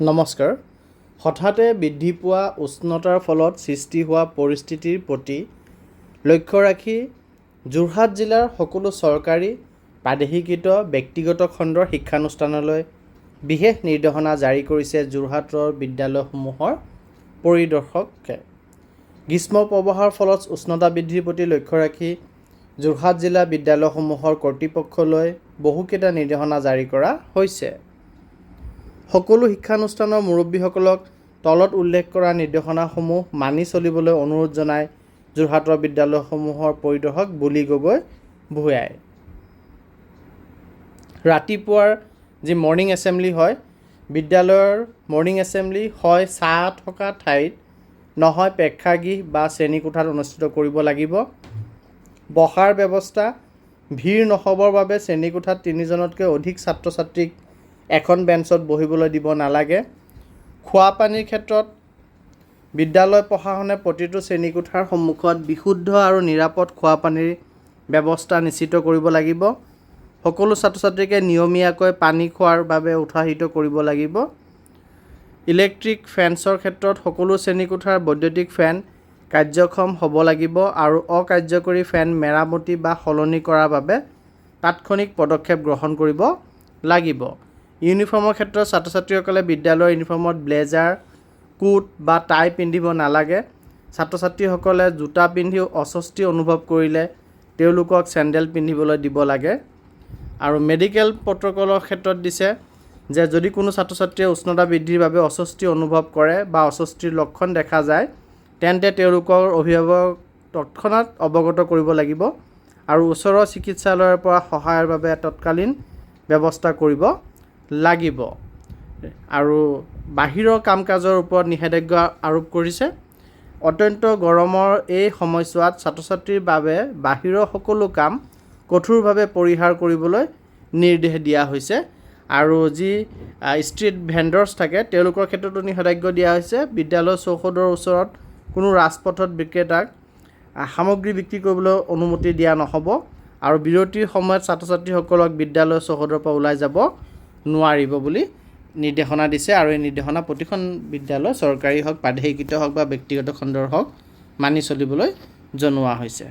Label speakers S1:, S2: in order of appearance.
S1: নমস্কাৰ। হঠাতে বৃদ্ধি পোৱা উষ্ণতাৰ ফলত সৃষ্টি হোৱা পৰিস্থিতিৰ প্ৰতি লক্ষ্য ৰাখি যোৰহাট জিলাৰ সকলো চৰকাৰী প্ৰাদেশিকৃত ব্যক্তিগত খণ্ডৰ শিক্ষানুষ্ঠানলৈ বিশেষ নিৰ্দেশনা জাৰি কৰিছে যোৰহাটৰ বিদ্যালয়সমূহৰ পৰিদৰ্শকে। গ্ৰীষ্ম প্ৰৱাহৰ ফলত উষ্ণতা বৃদ্ধিৰ প্ৰতি লক্ষ্য ৰাখি যোৰহাট জিলা বিদ্যালয়সমূহৰ কৰ্তৃপক্ষলৈ বহুকেইটা নিৰ্দেশনা জাৰি কৰা হৈছে। সকলো শিক্ষানুষ্ঠানৰ মুৰব্বীসকলক তলত উল্লেখ কৰা নিৰ্দেশনাসমূহ মানি চলিবলৈ অনুৰোধ জনাই যোৰহাটৰ বিদ্যালয়সমূহৰ পৰিদৰ্শক বুলি গগৈ ভূঞাই। ৰাতিপুৱাৰ যি মৰ্ণিং এছেম্বলি হয় বিদ্যালয়ৰ মৰ্ণিং এছেম্বলি হয় ছাঁ থকা ঠাইত নহয় প্ৰেক্ষাগৃহ বা শ্ৰেণীকোঠাত অনুষ্ঠিত কৰিব লাগিব। বহাৰ ব্যৱস্থা ভিৰ নহ'বৰ বাবে শ্ৰেণীকোঠাত তিনিজনতকৈ অধিক ছাত্ৰ ছাত্ৰীক এখন বেঞ্চত বহিবলৈ দিব নালাগে। খোৱা পানীৰ ক্ষেত্ৰত বিদ্যালয় প্ৰশাসনে প্ৰতিটো শ্ৰেণীকোঠাৰ সন্মুখত বিশুদ্ধ আৰু নিৰাপদ খোৱা পানীৰ ব্যৱস্থা নিশ্চিত কৰিব লাগিব। সকলো ছাত্ৰ ছাত্ৰীকে নিয়মীয়াকৈ পানী খোৱাৰ বাবে উৎসাহিত কৰিব লাগিব। ইলেক্ট্ৰিক ফেন্সৰ ক্ষেত্ৰত সকলো শ্ৰেণীকোঠাৰ বৈদ্যুতিক ফেন কাৰ্যক্ষম হ'ব লাগিব আৰু অকাৰ্যকৰী ফেন মেৰামতি বা সলনি কৰাৰ বাবে তাৎক্ষণিক পদক্ষেপ গ্ৰহণ কৰিব লাগিব। ইউনিফৰ্মৰ ক্ষেত্ৰত ছাত্ৰ ছাত্ৰীসকলে বিদ্যালয়ৰ ইউনিফৰ্মত ব্লেজাৰ কোট বা টাই পিন্ধিব নালাগে। ছাত্ৰ ছাত্ৰীসকলে জোতা পিন্ধি অস্বস্তি অনুভৱ কৰিলে তেওঁলোকক চেণ্ডেল পিন্ধিবলৈ দিব লাগে। আৰু মেডিকেল প্ৰট'কলৰ ক্ষেত্ৰত দিছে যে যদি কোনো ছাত্ৰ ছাত্ৰীয়ে উষ্ণতা বৃদ্ধিৰ বাবে অস্বস্তি অনুভৱ কৰে বা অস্বস্তিৰ লক্ষণ দেখা যায় তেন্তে তেওঁলোকৰ অভিভাৱক তৎক্ষণাত অৱগত কৰিব লাগিব আৰু ওচৰৰ চিকিৎসালয়ৰ পৰা সহায়ৰ বাবে তৎকালীন ব্যৱস্থা কৰিব। লাগিব। আৰু বাহিৰৰ কাম কাজৰ ওপৰত নিষেধাজ্ঞা আৰোপ কৰিছে। অত্যন্ত গৰমৰ এই সময়ছোৱাত ছাত্ৰ ছাত্ৰীৰ বাবে বাহিৰৰ সকলো কাম কঠোৰভাৱে পৰিহাৰ কৰিবলৈ নিৰ্দেশ দিয়া হৈছে। আৰু যি ষ্ট্ৰীট ভেণ্ডৰ্ছ থাকে তেওঁলোকৰ ক্ষেত্ৰতো নিষেধাজ্ঞা দিয়া হৈছে। বিদ্যালয় চৌহদৰ ওচৰত কোনো ৰাজপথত বিক্ৰেতাক সামগ্ৰী বিক্ৰী কৰিবলৈ অনুমতি দিয়া নহ'ব। আৰু বিৰতিৰ সময়ত ছাত্ৰ ছাত্ৰীসকলক বিদ্যালয় চৌহদৰ পৰা ওলাই যাব। নোৱাৰিব বুলি নিৰ্দেশনা দিছে আৰু এই নিৰ্দেশনা প্ৰতিখন বিদ্যালয় চৰকাৰী হওক প্ৰাদেশিকৃত হওক বা ব্যক্তিগত খণ্ডৰ হওক মানি চলিবলৈ জনোৱা হৈছে।